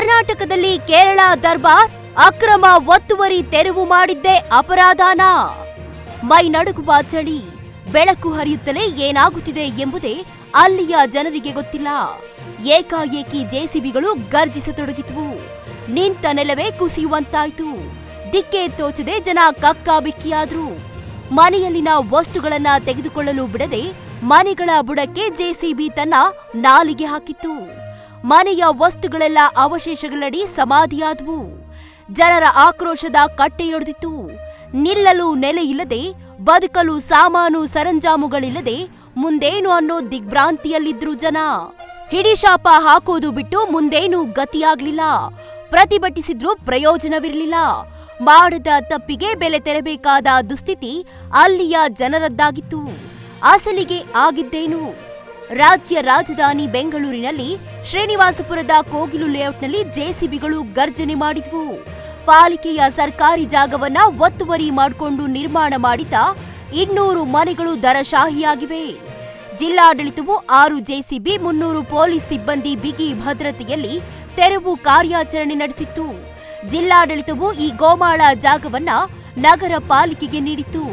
ಕರ್ನಾಟಕದಲ್ಲಿ ಕೇರಳ ದರ್ಬಾರ್ ಅಕ್ರಮ ಒತ್ತುವರಿ ತೆರವು ಮಾಡಿದ್ದೇ ಅಪರಾಧಾನ. ಮೈ ನಡುಗುವ ಚಳಿ, ಬೆಳಕು ಹರಿಯುತ್ತಲೇ ಏನಾಗುತ್ತಿದೆ ಎಂಬುದೇ ಅಲ್ಲಿಯ ಜನರಿಗೆ ಗೊತ್ತಿಲ್ಲ. ಏಕಾಏಕಿ ಜೆಸಿಬಿಗಳು ಗರ್ಜಿಸತೊಡಗಿದ್ವು. ನಿಂತ ನೆಲವೇ ಕುಸಿಯುವಂತಾಯ್ತು. ದಿಕ್ಕೆ ತೋಚದೆ ಜನ ಕಕ್ಕಾಬಿಕ್ಕಿಯಾದ್ರು. ಮನೆಯಲ್ಲಿನ ವಸ್ತುಗಳನ್ನ ತೆಗೆದುಕೊಳ್ಳಲು ಬಿಡದೆ ಮನೆಗಳ ಬುಡಕ್ಕೆ ಜೆಸಿಬಿ ತನ್ನ ನಾಲಿಗೆ ಹಾಕಿತ್ತು. ಮನೆಯ ವಸ್ತುಗಳೆಲ್ಲ ಅವಶೇಷಗಳಡಿ ಸಮಾಧಿಯಾದವು. ಜನರ ಆಕ್ರೋಶದ ಕಟ್ಟೆಯೊಡೆದಿತ್ತು. ನಿಲ್ಲಲು ನೆಲೆಯಿಲ್ಲದೆ, ಬದುಕಲು ಸಾಮಾನು ಸರಂಜಾಮುಗಳಿಲ್ಲದೆ, ಮುಂದೇನು ಅನ್ನೋ ದಿಗ್ಭ್ರಾಂತಿಯಲ್ಲಿದ್ರು ಜನ. ಹಿಡಿಶಾಪ ಹಾಕೋದು ಬಿಟ್ಟು ಮುಂದೇನು ಗತಿಯಾಗ್ಲಿಲ್ಲ. ಪ್ರತಿಭಟಿಸಿದ್ರೂ ಪ್ರಯೋಜನವಿರಲಿಲ್ಲ. ಮಾಡದ ತಪ್ಪಿಗೆ ಬೆಲೆ ತೆರಬೇಕಾದ ದುಸ್ಥಿತಿ ಅಲ್ಲಿಯ ಜನರದ್ದಾಗಿತ್ತು. ಅಸಲಿಗೆ ಆಗಿದ್ದೇನು? ರಾಜ್ಯ ರಾಜಧಾನಿ ಬೆಂಗಳೂರಿನಲ್ಲಿ ಶ್ರೀನಿವಾಸಪುರದ ಕೋಗಿಲು ಲೇಔಟ್ನಲ್ಲಿ ಜೆಸಿಬಿಗಳು ಗರ್ಜನೆ ಮಾಡಿದ್ವು. ಪಾಲಿಕೆಯ ಸರ್ಕಾರಿ ಜಾಗವನ್ನ ಒತ್ತುವರಿ ಮಾಡಿಕೊಂಡು ನಿರ್ಮಾಣ ಮಾಡಿದ ಇನ್ನೂರು ಮನೆಗಳು ದರಶಾಹಿಯಾಗಿವೆ. ಜಿಲ್ಲಾಡಳಿತವು ಆರು ಜೆಸಿಬಿ, ಮುನ್ನೂರು ಪೊಲೀಸ್ ಸಿಬ್ಬಂದಿ ಬಿಗಿ ಭದ್ರತೆಯಲ್ಲಿ ತೆರವು ಕಾರ್ಯಾಚರಣೆ ನಡೆಸಿತ್ತು. ಜಿಲ್ಲಾಡಳಿತವು ಈ ಗೋಮಾಳ ಜಾಗವನ್ನ ನಗರ ಪಾಲಿಕೆಗೆ ನೀಡಿತ್ತು.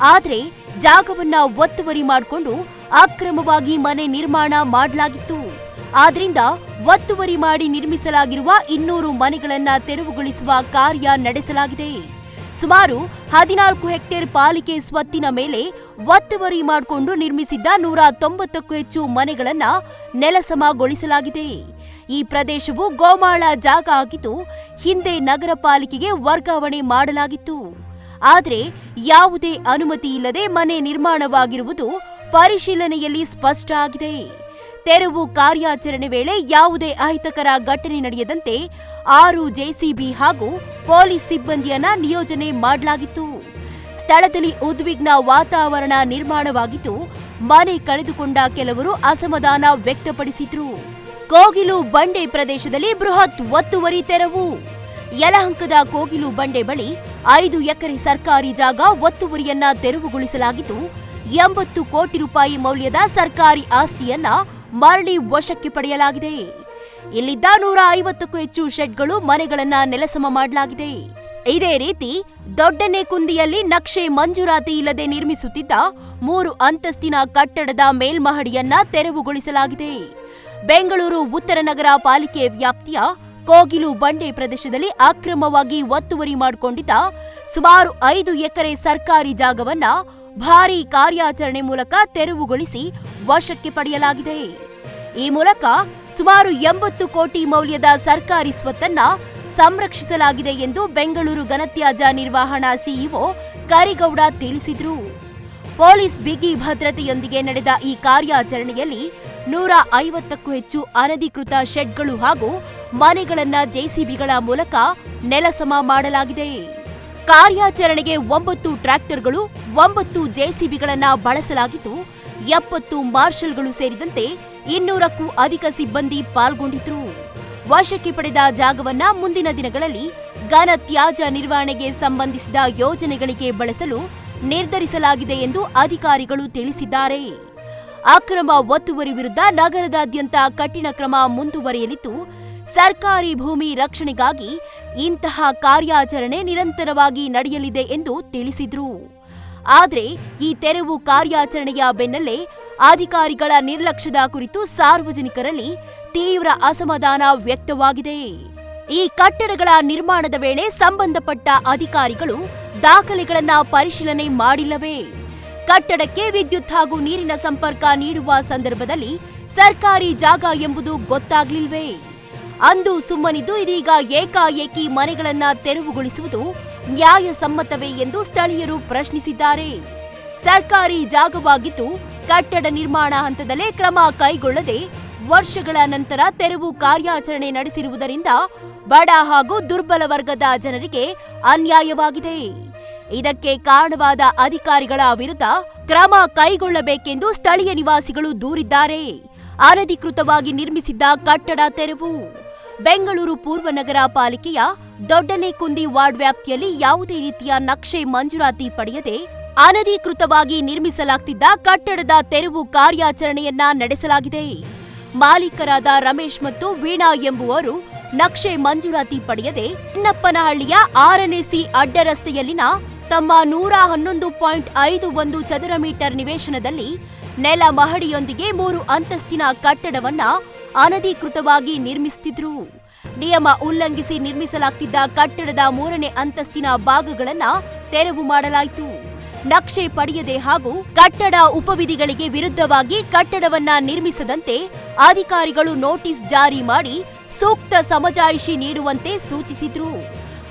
ಆದರೆ ಜಾಗವನ್ನ ಒತ್ತುವರಿ ಮಾಡಿಕೊಂಡು ಅಕ್ರಮವಾಗಿ ಮನೆ ನಿರ್ಮಾಣ ಮಾಡಲಾಗಿತ್ತು. ಆದ್ರಿಂದ ಒತ್ತುವರಿ ಮಾಡಿ ನಿರ್ಮಿಸಲಾಗಿರುವ ಇನ್ನೂರು ಮನೆಗಳನ್ನ ತೆರವುಗೊಳಿಸುವ ಕಾರ್ಯ ನಡೆಸಲಾಗಿದೆ. ಸುಮಾರು ಹದಿನಾಲ್ಕು ಹೆಕ್ಟೇರ್ ಪಾಲಿಕೆ ಸ್ವತ್ತಿನ ಮೇಲೆ ಒತ್ತುವರಿ ಮಾಡಿಕೊಂಡು ನಿರ್ಮಿಸಿದ್ದ ನೂರ ತೊಂಬತ್ತಕ್ಕೂ ಹೆಚ್ಚು ಮನೆಗಳನ್ನ ನೆಲಸಮಗೊಳಿಸಲಾಗಿದೆ. ಈ ಪ್ರದೇಶವು ಗೋಮಾಳ ಜಾಗ ಆಗಿದ್ದು, ಹಿಂದೆ ನಗರ ಪಾಲಿಕೆಗೆ ವರ್ಗಾವಣೆ ಮಾಡಲಾಗಿತ್ತು. ಆದರೆ ಯಾವುದೇ ಅನುಮತಿ ಇಲ್ಲದೆ ಮನೆ ನಿರ್ಮಾಣವಾಗಿರುವುದು ಪರಿಶೀಲನೆಯಲ್ಲಿ ಸ್ಪಷ್ಟ ಆಗಿದೆ. ತೆರವು ಕಾರ್ಯಾಚರಣೆ ವೇಳೆ ಯಾವುದೇ ಅಹಿತಕರ ಘಟನೆ ನಡೆಯದಂತೆ ಆರು ಜೆಸಿಬಿ ಹಾಗೂ ಪೊಲೀಸ್ ಸಿಬ್ಬಂದಿಯನ್ನ ನಿಯೋಜನೆ ಮಾಡಲಾಗಿತ್ತು. ಸ್ಥಳದಲ್ಲಿ ಉದ್ವಿಗ್ನ ವಾತಾವರಣ ನಿರ್ಮಾಣವಾಗಿದ್ದು, ಮನೆ ಕಳೆದುಕೊಂಡ ಕೆಲವರು ಅಸಮಾಧಾನ ವ್ಯಕ್ತಪಡಿಸಿದ್ರು. ಕೋಗಿಲು ಬಂಡೆ ಪ್ರದೇಶದಲ್ಲಿ ಬೃಹತ್ ಒತ್ತುವರಿ ತೆರವು. ಯಲಹಂಕದ ಕೋಗಿಲು ಬಂಡೆ ಬಳಿ ಐದು ಎಕರೆ ಸರ್ಕಾರಿ ಜಾಗ ಒತ್ತುವರಿಯನ್ನ ತೆರವುಗೊಳಿಸಲಾಗಿದ್ದು ಎಂಬತ್ತು ಕೋಟಿ ರೂಪಾಯಿ ಮೌಲ್ಯದ ಸರ್ಕಾರಿ ಆಸ್ತಿಯನ್ನ ಮರಳಿ ವಶಕ್ಕೆ ಪಡೆಯಲಾಗಿದೆ. ಇಲ್ಲಿದ್ದ ನೂರ ಐವತ್ತಕ್ಕೂ ಹೆಚ್ಚು ಶೆಡ್ಗಳು ಮನೆಗಳನ್ನ ನೆಲಸಮ ಮಾಡಲಾಗಿದೆ. ಇದೇ ರೀತಿ ದೊಡ್ಡನೆ ಕುಂದಿಯಲ್ಲಿ ನಕ್ಷೆ ಮಂಜೂರಾತಿ ಇಲ್ಲದೆ ನಿರ್ಮಿಸುತ್ತಿದ್ದ ಮೂರು ಅಂತಸ್ತಿನ ಕಟ್ಟಡದ ಮೇಲ್ಮಹಡಿಯನ್ನ ತೆರವುಗೊಳಿಸಲಾಗಿದೆ. ಬೆಂಗಳೂರು ಉತ್ತರ ನಗರ ಪಾಲಿಕೆ ವ್ಯಾಪ್ತಿಯ ಕೋಗಿಲು ಬಂಡೆ ಪ್ರದೇಶದಲ್ಲಿ ಅಕ್ರಮವಾಗಿ ಒತ್ತುವರಿ ಮಾಡಿಕೊಂಡಿದ್ದ ಸುಮಾರು ಐದು ಎಕರೆ ಸರ್ಕಾರಿ ಜಾಗವನ್ನ ಭಾರೀ ಕಾರ್ಯಾಚರಣೆ ಮೂಲಕ ತೆರವುಗೊಳಿಸಿ ವಶಕ್ಕೆ ಪಡೆಯಲಾಗಿದೆ. ಈ ಮೂಲಕ ಸುಮಾರು ಎಂಬತ್ತು ಕೋಟಿ ಮೌಲ್ಯದ ಸರ್ಕಾರಿ ಸ್ವತ್ತನ್ನ ಸಂರಕ್ಷಿಸಲಾಗಿದೆ ಎಂದು ಬೆಂಗಳೂರು ಘನತ್ಯಾಜ್ಯ ನಿರ್ವಹಣಾ ಸಿಇಒ ಕರಿಗೌಡ ತಿಳಿಸಿದ್ರು. ಪೊಲೀಸ್ ಬಿಗಿ ಭದ್ರತೆಯೊಂದಿಗೆ ನಡೆದ ಈ ಕಾರ್ಯಾಚರಣೆಯಲ್ಲಿ ನೂರ ಐವತ್ತಕ್ಕೂ ಹೆಚ್ಚು ಅನಧಿಕೃತ ಶೆಡ್ಗಳು ಹಾಗೂ ಮನೆಗಳನ್ನು ಜೆಸಿಬಿಗಳ ಮೂಲಕ ನೆಲಸಮ ಮಾಡಲಾಗಿದೆ. ಕಾರ್ಯಾಚರಣೆಗೆ ಒಂಬತ್ತು ಟ್ರ್ಯಾಕ್ಟರ್ಗಳು, ಒಂಬತ್ತು ಜೆಸಿಬಿಗಳನ್ನು ಬಳಸಲಾಗಿದ್ದು ಎಪ್ಪತ್ತು ಮಾರ್ಷಲ್ಗಳು ಸೇರಿದಂತೆ ಇನ್ನೂರಕ್ಕೂ ಅಧಿಕ ಸಿಬ್ಬಂದಿ ಪಾಲ್ಗೊಂಡಿದ್ರು. ವಶಕ್ಕೆ ಪಡೆದ ಜಾಗವನ್ನ ಮುಂದಿನ ದಿನಗಳಲ್ಲಿ ಘನ ತ್ಯಾಜ್ಯ ನಿರ್ವಹಣೆಗೆ ಸಂಬಂಧಿಸಿದ ಯೋಜನೆಗಳಿಗೆ ಬಳಸಲು ನಿರ್ಧರಿಸಲಾಗಿದೆ ಎಂದು ಅಧಿಕಾರಿಗಳು ತಿಳಿಸಿದ್ದಾರೆ. ಅಕ್ರಮ ಒತ್ತುವರಿ ವಿರುದ್ಧ ನಗರದಾದ್ಯಂತ ಕಠಿಣ ಕ್ರಮ ಮುಂದುವರಿಯಲಿದ್ದು ಸರ್ಕಾರಿ ಭೂಮಿ ರಕ್ಷಣೆಗಾಗಿ ಇಂತಹ ಕಾರ್ಯಾಚರಣೆ ನಿರಂತರವಾಗಿ ನಡೆಯಲಿದೆ ಎಂದು ತಿಳಿಸಿದ್ರು. ಆದರೆ ಈ ತೆರವು ಕಾರ್ಯಾಚರಣೆಯ ಬೆನ್ನಲ್ಲೇ ಅಧಿಕಾರಿಗಳ ನಿರ್ಲಕ್ಷ್ಯದ ಕುರಿತು ಸಾರ್ವಜನಿಕರಲ್ಲಿ ತೀವ್ರ ಅಸಮಾಧಾನ ವ್ಯಕ್ತವಾಗಿದೆ. ಈ ಕಟ್ಟಡಗಳ ನಿರ್ಮಾಣದ ವೇಳೆ ಸಂಬಂಧಪಟ್ಟ ಅಧಿಕಾರಿಗಳು ದಾಖಲೆಗಳನ್ನು ಪರಿಶೀಲನೆ ಮಾಡಿಲ್ಲವೇ? ಕಟ್ಟಡಕ್ಕೆ ವಿದ್ಯುತ್ ಹಾಗೂ ನೀರಿನ ಸಂಪರ್ಕ ನೀಡುವ ಸಂದರ್ಭದಲ್ಲಿ ಸರ್ಕಾರಿ ಜಾಗ ಎಂಬುದು ಗೊತ್ತಾಗ್ಲಿಲ್ವೇ? ಅಂದು ಸುಮ್ಮನಿದ್ದು ಇದೀಗ ಏಕಾಏಕಿ ಮನೆಗಳನ್ನ ತೆರವುಗೊಳಿಸುವುದು ನ್ಯಾಯಸಮ್ಮತವೇ ಎಂದು ಸ್ಥಳೀಯರು ಪ್ರಶ್ನಿಸಿದ್ದಾರೆ. ಸರ್ಕಾರಿ ಜಾಗವಾಗಿದ್ದು ಕಟ್ಟಡ ನಿರ್ಮಾಣ ಹಂತದಲ್ಲೇ ಕ್ರಮ ಕೈಗೊಳ್ಳದೆ ವರ್ಷಗಳ ನಂತರ ತೆರವು ಕಾರ್ಯಾಚರಣೆ ನಡೆಸಿರುವುದರಿಂದ ಬಡ ಹಾಗೂ ದುರ್ಬಲ ವರ್ಗದ ಜನರಿಗೆ ಅನ್ಯಾಯವಾಗಿದೆ. ಇದಕ್ಕೆ ಕಾರಣವಾದ ಅಧಿಕಾರಿಗಳ ವಿರುದ್ಧ ಕ್ರಮ ಕೈಗೊಳ್ಳಬೇಕೆಂದು ಸ್ಥಳೀಯ ನಿವಾಸಿಗಳು ದೂರಿದ್ದಾರೆ. ಅನಧಿಕೃತವಾಗಿ ನಿರ್ಮಿಸಿದ್ದ ಕಟ್ಟಡ ತೆರವು ಬೆಂಗಳೂರು ಪೂರ್ವ ನಗರ ಪಾಲಿಕೆಯ ದೊಡ್ಡನೆ ಕುಂದಿ ವಾರ್ಡ್ ವ್ಯಾಪ್ತಿಯಲ್ಲಿ ಯಾವುದೇ ರೀತಿಯ ನಕ್ಷೆ ಮಂಜೂರಾತಿ ಪಡೆಯದೆ ಅನಧಿಕೃತವಾಗಿ ನಿರ್ಮಿಸಲಾಗ್ತಿದ್ದ ಕಟ್ಟಡದ ತೆರವು ಕಾರ್ಯಾಚರಣೆಯನ್ನ ನಡೆಸಲಾಗಿದೆ. ಮಾಲೀಕರಾದ ರಮೇಶ್ ಮತ್ತು ವೀಣಾ ಎಂಬುವರು ನಕ್ಷೆ ಮಂಜೂರಾತಿ ಪಡೆಯದೆ ಚಿನ್ನಪ್ಪನಹಳ್ಳಿಯ ಆರನೇ ಸಿ ಅಡ್ಡರಸ್ತೆಯಲ್ಲಿನ ತಮ್ಮ ನೂರ ಹನ್ನೊಂದು ಪಾಯಿಂಟ್ ಐದು ಒಂದು ಚದರ ಮೀಟರ್ ನಿವೇಶನದಲ್ಲಿ ನೆಲ ಮಹಡಿಯೊಂದಿಗೆ ಮೂರು ಅಂತಸ್ತಿನ ಕಟ್ಟಡವನ್ನ ಅನಧಿಕೃತವಾಗಿ ನಿರ್ಮಿಸುತ್ತಿದ್ರು ನಿಯಮ ಉಲ್ಲಂಘಿಸಿ ನಿರ್ಮಿಸಲಾಗ್ತಿದ್ದ ಕಟ್ಟಡದ ಮೂರನೇ ಅಂತಸ್ತಿನ ಭಾಗಗಳನ್ನು ತೆರವು ಮಾಡಲಾಯಿತು. ನಕ್ಷೆ ಪಡೆಯದೆ ಹಾಗೂ ಕಟ್ಟಡ ಉಪವಿಧಿಗಳಿಗೆ ವಿರುದ್ಧವಾಗಿ ಕಟ್ಟಡವನ್ನ ನಿರ್ಮಿಸದಂತೆ ಅಧಿಕಾರಿಗಳು ನೋಟಿಸ್ ಜಾರಿ ಮಾಡಿ ಸೂಕ್ತ ಸಮಜಾಯಿಷಿ ನೀಡುವಂತೆ ಸೂಚಿಸಿದ್ರು.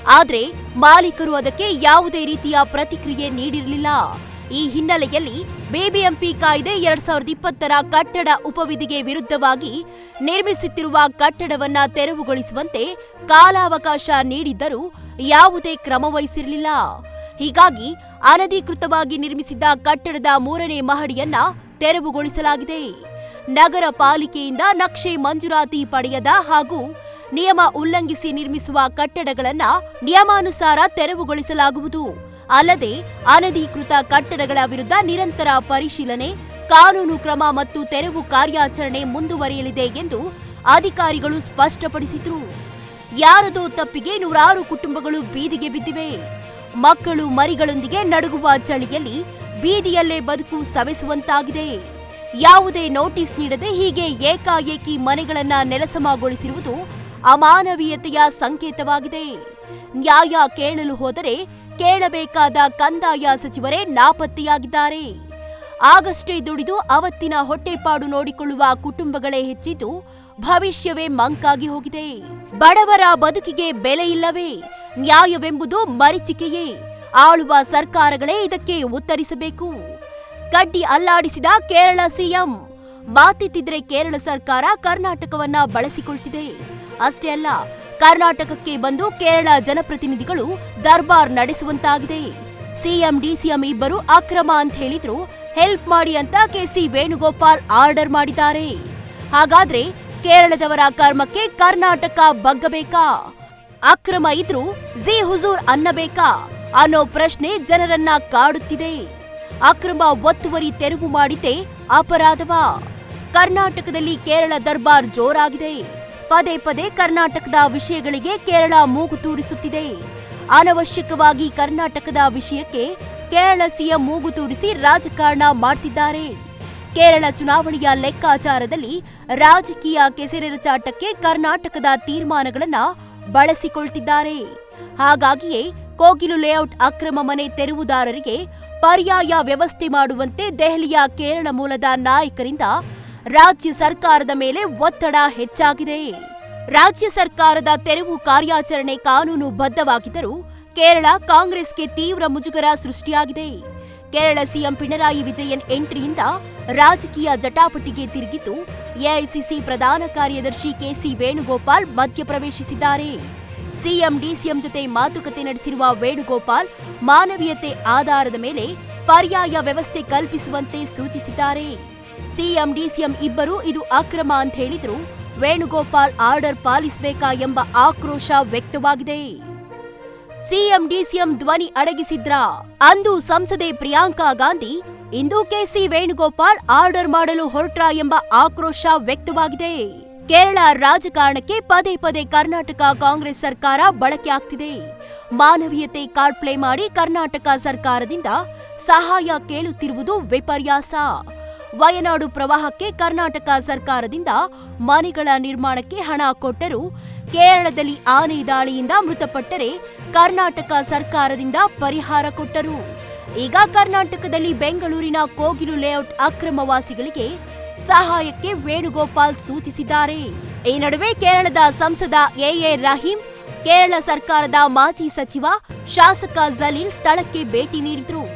ಆದರೆ ಮಾಲೀಕರು ಅದಕ್ಕೆ ಯಾವುದೇ ರೀತಿಯ ಪ್ರತಿಕ್ರಿಯೆ ನೀಡಿರಲಿಲ್ಲ. ಈ ಹಿನ್ನೆಲೆಯಲ್ಲಿ ಬಿಬಿಎಂಪಿ ಕಾಯ್ದೆ ಎರಡ್ ಸಾವಿರದ ಇಪ್ಪತ್ತರ ಕಟ್ಟಡ ಉಪವಿಧಿಗೆ ವಿರುದ್ಧವಾಗಿ ನಿರ್ಮಿಸುತ್ತಿರುವ ಕಟ್ಟಡವನ್ನ ತೆರವುಗೊಳಿಸುವಂತೆ ಕಾಲಾವಕಾಶ ನೀಡಿದ್ದರೂ ಯಾವುದೇ ಕ್ರಮ ವಹಿಸಿರಲಿಲ್ಲ. ಹೀಗಾಗಿ ಅನಧಿಕೃತವಾಗಿ ನಿರ್ಮಿಸಿದ್ದ ಕಟ್ಟಡದ ಮೂರನೇ ಮಹಡಿಯನ್ನ ತೆರವುಗೊಳಿಸಲಾಗಿದೆ. ನಗರ ಪಾಲಿಕೆಯಿಂದ ನಕ್ಷೆ ಮಂಜೂರಾತಿ ಪಡೆಯದ ಹಾಗೂ ನಿಯಮ ಉಲ್ಲಂಘಿಸಿ ನಿರ್ಮಿಸುವ ಕಟ್ಟಡಗಳನ್ನು ನಿಯಮಾನುಸಾರ ತೆರವುಗೊಳಿಸಲಾಗುವುದು. ಅಲ್ಲದೆ ಅನಧಿಕೃತ ಕಟ್ಟಡಗಳ ವಿರುದ್ಧ ನಿರಂತರ ಪರಿಶೀಲನೆ, ಕಾನೂನು ಕ್ರಮ ಮತ್ತು ತೆರವು ಕಾರ್ಯಾಚರಣೆ ಮುಂದುವರಿಯಲಿದೆ ಎಂದು ಅಧಿಕಾರಿಗಳು ಸ್ಪಷ್ಟಪಡಿಸಿದ್ರು. ಯಾರದೋ ತಪ್ಪಿಗೆ ನೂರಾರು ಕುಟುಂಬಗಳು ಬೀದಿಗೆ ಬಿದ್ದಿವೆ. ಮಕ್ಕಳು ಮರಿಗಳೊಂದಿಗೆ ನಡುಗುವ ಚಳಿಯಲ್ಲಿ ಬೀದಿಯಲ್ಲೇ ಬದುಕು ಸವೆಸುವಂತಾಗಿದೆ. ಯಾವುದೇ ನೋಟಿಸ್ ನೀಡದೆ ಹೀಗೆ ಏಕಾಏಕಿ ಮನೆಗಳನ್ನ ನೆಲಸಮಗೊಳಿಸಿರುವುದು ಅಮಾನವೀಯತೆಯ ಸಂಕೇತವಾಗಿದೆ. ನ್ಯಾಯ ಕೇಳಲು ಹೋದರೆ ಕೇಳಬೇಕಾದ ಕಂದಾಯ ಸಚಿವರೇ ನಾಪತ್ತೆಯಾಗಿದ್ದಾರೆ. ಆಗಷ್ಟೇ ದುಡಿದು ಅವತ್ತಿನ ಹೊಟ್ಟೆಪಾಡು ನೋಡಿಕೊಳ್ಳುವ ಕುಟುಂಬಗಳೇ ಹೆಚ್ಚಿದ್ದು ಭವಿಷ್ಯವೇ ಮಂಕಾಗಿ ಹೋಗಿದೆ. ಬಡವರ ಬದುಕಿಗೆ ಬೆಲೆ ಇಲ್ಲವೇ? ನ್ಯಾಯವೆಂಬುದು ಮರೀಚಿಕೆಯೇ? ಆಳುವ ಸರ್ಕಾರಗಳೇ ಇದಕ್ಕೆ ಉತ್ತರಿಸಬೇಕು. ಕಡ್ಡಿ ಅಲ್ಲಾಡಿಸಿದ ಕೇರಳ ಸಿಎಂ. ಮಾತಿತ್ತಿದ್ರೆ ಕೇರಳ ಸರ್ಕಾರ ಕರ್ನಾಟಕವನ್ನ ಬಳಸಿಕೊಳ್ತಿದೆ. ಅಷ್ಟೇ ಅಲ್ಲ ಕರ್ನಾಟಕಕ್ಕೆ ಬಂದು ಕೇರಳ ಜನಪ್ರತಿನಿಧಿಗಳು ದರ್ಬಾರ್ ನಡೆಸುವಂತಾಗಿದೆ. ಸಿಎಂ, ಡಿಸಿಎಂ ಇಬ್ಬರು ಅಕ್ರಮ ಅಂತ ಹೇಳಿದ್ರು. ಹೆಲ್ಪ್ ಮಾಡಿ ಅಂತ ಕೆಸಿ ವೇಣುಗೋಪಾಲ್ ಆರ್ಡರ್ ಮಾಡಿದ್ದಾರೆ. ಹಾಗಾದ್ರೆ ಕೇರಳದವರ ಕರ್ಮಕ್ಕೆ ಕರ್ನಾಟಕ ಬಗ್ಗಬೇಕಾ? ಅಕ್ರಮ ಇದ್ರೂ ಜಿ ಹುಜೂರ್ ಅನ್ನಬೇಕಾ? ಅನ್ನೋ ಪ್ರಶ್ನೆ ಜನರನ್ನ ಕಾಡುತ್ತಿದೆ. ಅಕ್ರಮ ಒತ್ತುವರಿ ತೆರವು ಮಾಡಿದ್ದೇ ಅಪರಾಧವಾ? ಕರ್ನಾಟಕದಲ್ಲಿ ಕೇರಳ ದರ್ಬಾರ್ ಜೋರಾಗಿದೆ. ಪದೇ ಪದೇ ಕರ್ನಾಟಕದ ವಿಷಯಗಳಿಗೆ ಕೇರಳ ಮೂಗು ತೂರಿಸುತ್ತಿದೆ. ಅನವಶ್ಯಕವಾಗಿ ಕರ್ನಾಟಕದ ವಿಷಯಕ್ಕೆ ಕೇರಳ ಸಿಎಂ ಮೂಗು ತೂರಿಸಿ ರಾಜಕಾರಣ ಮಾಡ್ತಿದ್ದಾರೆ. ಕೇರಳ ಚುನಾವಣೆಯ ಲೆಕ್ಕಾಚಾರದಲ್ಲಿ ರಾಜಕೀಯ ಕೆಸರೆರಚಾಟಕ್ಕೆ ಕರ್ನಾಟಕದ ತೀರ್ಮಾನಗಳನ್ನು ಬಳಸಿಕೊಳ್ತಿದ್ದಾರೆ. ಹಾಗಾಗಿಯೇ ಕೋಗಿಲು ಲೇಔಟ್ ಅಕ್ರಮ ಮನೆ ತೆರವುದಾರರಿಗೆ ಪರ್ಯಾಯ ವ್ಯವಸ್ಥೆ ಮಾಡುವಂತೆ ದೆಹಲಿಯ ಕೇರಳ ಮೂಲದ ನಾಯಕರಿಂದ ರಾಜ್ಯ ಸರ್ಕಾರದ ಮೇಲೆ ಒತ್ತಡ ಹೆಚ್ಚಾಗಿದೆ. ರಾಜ್ಯ ಸರ್ಕಾರದ ತೆರವು ಕಾರ್ಯಾಚರಣೆ ಕಾನೂನು ಬದ್ಧವಾಗಿದ್ದರೂ ಕೇರಳ ಕಾಂಗ್ರೆಸ್ಗೆ ತೀವ್ರ ಮುಜುಗರ ಸೃಷ್ಟಿಯಾಗಿದೆ. ಕೇರಳ ಸಿಎಂ ಪಿಣರಾಯಿ ವಿಜಯನ್ ಎಂಟ್ರಿಯಿಂದ ರಾಜಕೀಯ ಜಟಾಪಟಿಗೆ ತಿರುಗಿದ್ದು, ಎಐಸಿಸಿ ಪ್ರಧಾನ ಕಾರ್ಯದರ್ಶಿ ಕೆಸಿ ವೇಣುಗೋಪಾಲ್ ಮಧ್ಯಪ್ರವೇಶಿಸಿದ್ದಾರೆ. ಸಿಎಂ ಡಿಸಿಎಂ ಜೊತೆ ಮಾತುಕತೆ ನಡೆಸಿರುವ ವೇಣುಗೋಪಾಲ್ ಮಾನವೀಯತೆ ಆಧಾರದ ಮೇಲೆ ಪರ್ಯಾಯ ವ್ಯವಸ್ಥೆ ಕಲ್ಪಿಸುವಂತೆ ಸೂಚಿಸಿದ್ದಾರೆ. ಸಿಎಂ, ಡಿಸಿಎಂ ಇಬ್ಬರು ಇದು ಅಕ್ರಮ ಅಂತ ಹೇಳಿದ್ರು. ವೇಣುಗೋಪಾಲ್ ಆರ್ಡರ್ ಪಾಲಿಸಬೇಕಾ ಎಂಬ ಆಕ್ರೋಶ ವ್ಯಕ್ತವಾಗಿದೆ. ಸಿಎಂ, ಡಿಸಿಎಂ ಧ್ವನಿ ಅಡಗಿಸಿದ್ರ? ಅಂದು ಸಂಸದೆ ಪ್ರಿಯಾಂಕಾ ಗಾಂಧಿ, ಇಂದು ಕೆಸಿ ವೇಣುಗೋಪಾಲ್ ಆರ್ಡರ್ ಮಾಡಲು ಹೊರಟ್ರ ಎಂಬ ಆಕ್ರೋಶ ವ್ಯಕ್ತವಾಗಿದೆ. ಕೇರಳ ರಾಜಕಾರಣಕ್ಕೆ ಪದೇ ಪದೇ ಕರ್ನಾಟಕ ಕಾಂಗ್ರೆಸ್ ಸರ್ಕಾರ ಬಳಕೆ ಆಗ್ತಿದೆ. ಮಾನವೀಯತೆ ಕಾರ್ಡ್ ಪ್ಲೇ ಮಾಡಿ ಕರ್ನಾಟಕ ಸರ್ಕಾರದಿಂದ ಸಹಾಯ ಕೇಳುತ್ತಿರುವುದು ವಿಪರ್ಯಾಸ. ವಯನಾಡು ಪ್ರವಾಹಕ್ಕೆ ಕರ್ನಾಟಕ ಸರ್ಕಾರದಿಂದ ಮನೆಗಳ ನಿರ್ಮಾಣಕ್ಕೆ ಹಣ ಕೊಟ್ಟರು. ಕೇರಳದಲ್ಲಿ ಆನೆ ದಾಳಿಯಿಂದ ಮೃತಪಟ್ಟರೆ ಕರ್ನಾಟಕ ಸರ್ಕಾರದಿಂದ ಪರಿಹಾರ ಕೊಟ್ಟರು. ಈಗ ಕರ್ನಾಟಕದಲ್ಲಿ ಬೆಂಗಳೂರಿನ ಕೋಗಿಲು ಲೇಔಟ್ ಅಕ್ರಮವಾಸಿಗಳಿಗೆ ಸಹಾಯಕ್ಕೆ ವೇಣುಗೋಪಾಲ್ ಸೂಚಿಸಿದ್ದಾರೆ. ಈ ನಡುವೆ ಕೇರಳದ ಸಂಸದ ಎಎ ರಹೀಂ, ಕೇರಳ ಸರ್ಕಾರದ ಮಾಜಿ ಸಚಿವ, ಶಾಸಕ ಜಲೀಲ್ ಸ್ಥಳಕ್ಕೆ ಭೇಟಿ ನೀಡಿದ್ರು.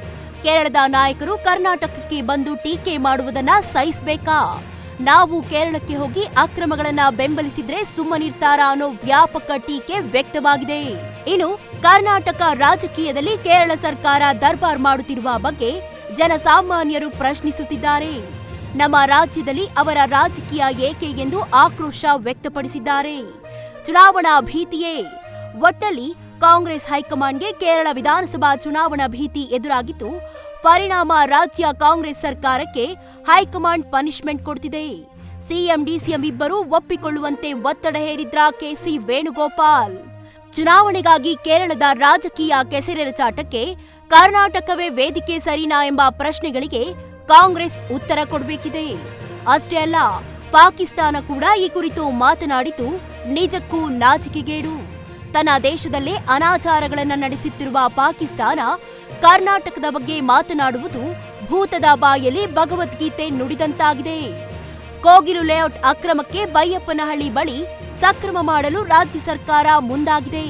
ಕೇರಳದ ನಾಯಕರು ಕರ್ನಾಟಕಕ್ಕೆ ಬಂದು ಟೀಕೆ ಮಾಡುವುದನ್ನ ಸಹಿಸಬೇಕಾ? ನಾವು ಕೇರಳಕ್ಕೆ ಹೋಗಿ ಅಕ್ರಮಗಳನ್ನ ಬೆಂಬಲಿಸಿದ್ರೆ ಸುಮ್ಮನಿರ್ತಾರಾ ಅನ್ನೋ ವ್ಯಾಪಕ ಟೀಕೆ ವ್ಯಕ್ತವಾಗಿದೆ. ಇನ್ನು ಕರ್ನಾಟಕ ರಾಜಕೀಯದಲ್ಲಿ ಕೇರಳ ಸರ್ಕಾರ ದರ್ಬಾರ್ ಮಾಡುತ್ತಿರುವ ಬಗ್ಗೆ ಜನಸಾಮಾನ್ಯರು ಪ್ರಶ್ನಿಸುತ್ತಿದ್ದಾರೆ. ನಮ್ಮ ರಾಜ್ಯದಲ್ಲಿ ಅವರ ರಾಜಕೀಯ ಏಕೆ ಎಂದು ಆಕ್ರೋಶ ವ್ಯಕ್ತಪಡಿಸಿದ್ದಾರೆ. ಚುನಾವಣಾ ಭೀತಿಯೇ. ಒಟ್ಟಲ್ಲಿ ಕಾಂಗ್ರೆಸ್ ಹೈಕಮಾಂಡ್ಗೆ ಕೇರಳ ವಿಧಾನಸಭಾ ಚುನಾವಣಾ ಭೀತಿ ಎದುರಾಗಿದ್ದು, ಪರಿಣಾಮ ರಾಜ್ಯ ಕಾಂಗ್ರೆಸ್ ಸರ್ಕಾರಕ್ಕೆ ಹೈಕಮಾಂಡ್ ಪನಿಷ್ಮೆಂಟ್ ಕೊಡ್ತಿದೆ. ಸಿಎಂ, ಡಿಸಿಎಂ ಇಬ್ಬರು ಒಪ್ಪಿಕೊಳ್ಳುವಂತೆ ಒತ್ತಡ ಹೇರಿದ್ರ ಕೆಸಿ ವೇಣುಗೋಪಾಲ್. ಚುನಾವಣೆಗಾಗಿ ಕೇರಳದ ರಾಜಕೀಯ ಕೆಸರೆರಚಾಟಕ್ಕೆ ಕರ್ನಾಟಕವೇ ವೇದಿಕೆ ಸರಿನಾ ಎಂಬ ಪ್ರಶ್ನೆಗಳಿಗೆ ಕಾಂಗ್ರೆಸ್ ಉತ್ತರ ಕೊಡಬೇಕಿದೆ. ಅಷ್ಟೇ ಅಲ್ಲ, ಪಾಕಿಸ್ತಾನ ಕೂಡ ಈ ಕುರಿತು ಮಾತನಾಡಿದ್ದು, ನಿಜಕ್ಕೂ ನಾಚಿಕೆಗೇಡು. ತನ್ನ ದೇಶದಲ್ಲೇ ಅನಾಚಾರಗಳನ್ನು ನಡೆಸುತ್ತಿರುವ ಪಾಕಿಸ್ತಾನ ಕರ್ನಾಟಕದ ಬಗ್ಗೆ ಮಾತನಾಡುವುದು ಭೂತದ ಬಾಯಲ್ಲಿ ಭಗವದ್ಗೀತೆ ನುಡಿದಂತಾಗಿದೆ. ಕೋಗಿಲು ಲೇಔಟ್ ಅಕ್ರಮಕ್ಕೆ ಬೈಯಪ್ಪನಹಳ್ಳಿ ಬಳಿ ಸಕ್ರಮ ಮಾಡಲು ರಾಜ್ಯ ಸರ್ಕಾರ ಮುಂದಾಗಿದೆ.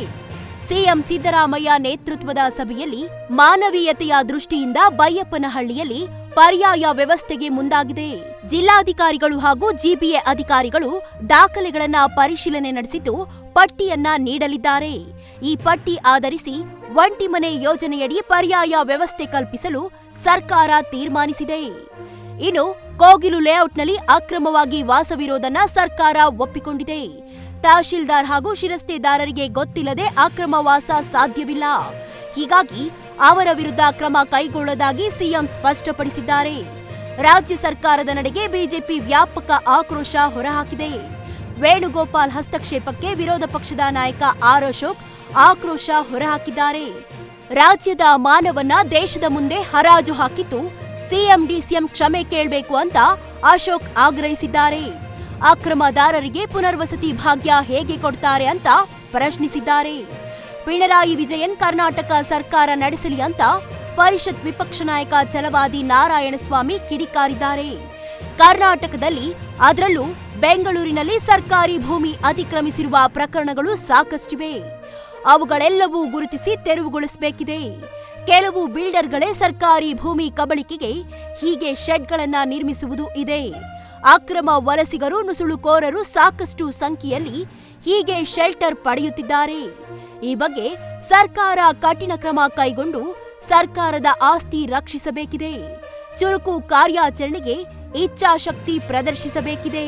ಸಿಎಂ ಸಿದ್ದರಾಮಯ್ಯ ನೇತೃತ್ವದ ಸಭೆಯಲ್ಲಿ ಮಾನವೀಯತೆಯ ದೃಷ್ಟಿಯಿಂದ ಬೈಯಪ್ಪನಹಳ್ಳಿಯಲ್ಲಿ ಪರ್ಯಾಯ ವ್ಯವಸ್ಥೆಗೆ ಮುಂದಾಗಿದೆ. ಜಿಲ್ಲಾಧಿಕಾರಿಗಳು ಹಾಗೂ ಜಿಬಿಎ ಅಧಿಕಾರಿಗಳು ದಾಖಲೆಗಳನ್ನ ಪರಿಶೀಲನೆ ನಡೆಸಿದ್ದು ಪಟ್ಟಿಯನ್ನ ನೀಡಲಿದ್ದಾರೆ. ಈ ಪಟ್ಟಿ ಆಧರಿಸಿ ಒಂಟಿ ಮನೆ ಯೋಜನೆಯಡಿ ಪರ್ಯಾಯ ವ್ಯವಸ್ಥೆ ಕಲ್ಪಿಸಲು ಸರ್ಕಾರ ತೀರ್ಮಾನಿಸಿದೆ. ಇನ್ನು ಕೋಗಿಲು ಲೇಔಟ್ನಲ್ಲಿ ಅಕ್ರಮವಾಗಿ ವಾಸವಿರೋದನ್ನ ಸರ್ಕಾರ ಒಪ್ಪಿಕೊಂಡಿದೆ. ತಹಶೀಲ್ದಾರ್ ಹಾಗೂ ಶಿರಸ್ತೆದಾರರಿಗೆ ಗೊತ್ತಿಲ್ಲದೆ ಅಕ್ರಮ ವಾಸ ಸಾಧ್ಯವಿಲ್ಲ. ಹೀಗಾಗಿ ಅವರ ವಿರುದ್ಧ ಕ್ರಮ ಕೈಗೊಳ್ಳದಾಗಿ ಸಿಎಂ ಸ್ಪಷ್ಟಪಡಿಸಿದ್ದಾರೆ. ರಾಜ್ಯ ಸರ್ಕಾರದ ನಡೆಗೆ ಬಿಜೆಪಿ ವ್ಯಾಪಕ ಆಕ್ರೋಶ ಹೊರಹಾಕಿದೆ. ವೇಣುಗೋಪಾಲ್ ಹಸ್ತಕ್ಷೇಪಕ್ಕೆ ವಿರೋಧ ಪಕ್ಷದ ನಾಯಕ ಆರ್ ಅಶೋಕ್ ಆಕ್ರೋಶ ಹೊರಹಾಕಿದ್ದಾರೆ. ರಾಜ್ಯದ ಮಾನವನ್ನ ದೇಶದ ಮುಂದೆ ಹರಾಜು ಹಾಕಿದ್ದು ಸಿಎಂ ಡಿಸಿಎಂ ಕ್ಷಮೆ ಕೇಳಬೇಕು ಅಂತ ಅಶೋಕ್ ಆಗ್ರಹಿಸಿದ್ದಾರೆ. ಅಕ್ರಮದಾರರಿಗೆ ಪುನರ್ವಸತಿ ಭಾಗ್ಯ ಹೇಗೆ ಕೊಡ್ತಾರೆ ಅಂತ ಪ್ರಶ್ನಿಸಿದ್ದಾರೆ. ಪಿಣರಾಯಿ ವಿಜಯನ್ ಕರ್ನಾಟಕ ಸರ್ಕಾರ ನಡೆಸಲಿ ಅಂತ ಪರಿಷತ್ ವಿಪಕ್ಷ ನಾಯಕ ಛಲವಾದಿ ನಾರಾಯಣಸ್ವಾಮಿ ಕಿಡಿಕಾರಿದ್ದಾರೆ. ಕರ್ನಾಟಕದಲ್ಲಿ ಅದರಲ್ಲೂ ಬೆಂಗಳೂರಿನಲ್ಲಿ ಸರ್ಕಾರಿ ಭೂಮಿ ಅತಿಕ್ರಮಿಸಿರುವ ಪ್ರಕರಣಗಳು ಸಾಕಷ್ಟಿವೆ. ಅವುಗಳೆಲ್ಲವೂ ಗುರುತಿಸಿ ತೆರವುಗೊಳಿಸಬೇಕಿದೆ. ಕೆಲವು ಬಿಲ್ಡರ್ಗಳೇ ಸರ್ಕಾರಿ ಭೂಮಿ ಕಬಳಿಕೆಗೆ ಹೀಗೆ ಶೆಡ್ಗಳನ್ನು ನಿರ್ಮಿಸುವುದು ಇದೆ. ಅಕ್ರಮ ವಲಸಿಗರು, ನುಸುಳುಕೋರರು ಸಾಕಷ್ಟು ಸಂಖ್ಯೆಯಲ್ಲಿ ಹೀಗೆ ಶೆಲ್ಟರ್ ಪಡೆಯುತ್ತಿದ್ದಾರೆ. ಈ ಬಗ್ಗೆ ಸರ್ಕಾರ ಕಠಿಣ ಕ್ರಮ ಕೈಗೊಂಡು ಸರ್ಕಾರದ ಆಸ್ತಿ ರಕ್ಷಿಸಬೇಕಿದೆ. ಚುರುಕು ಕಾರ್ಯಾಚರಣೆಗೆ ಇಚ್ಛಾಶಕ್ತಿ ಪ್ರದರ್ಶಿಸಬೇಕಿದೆ.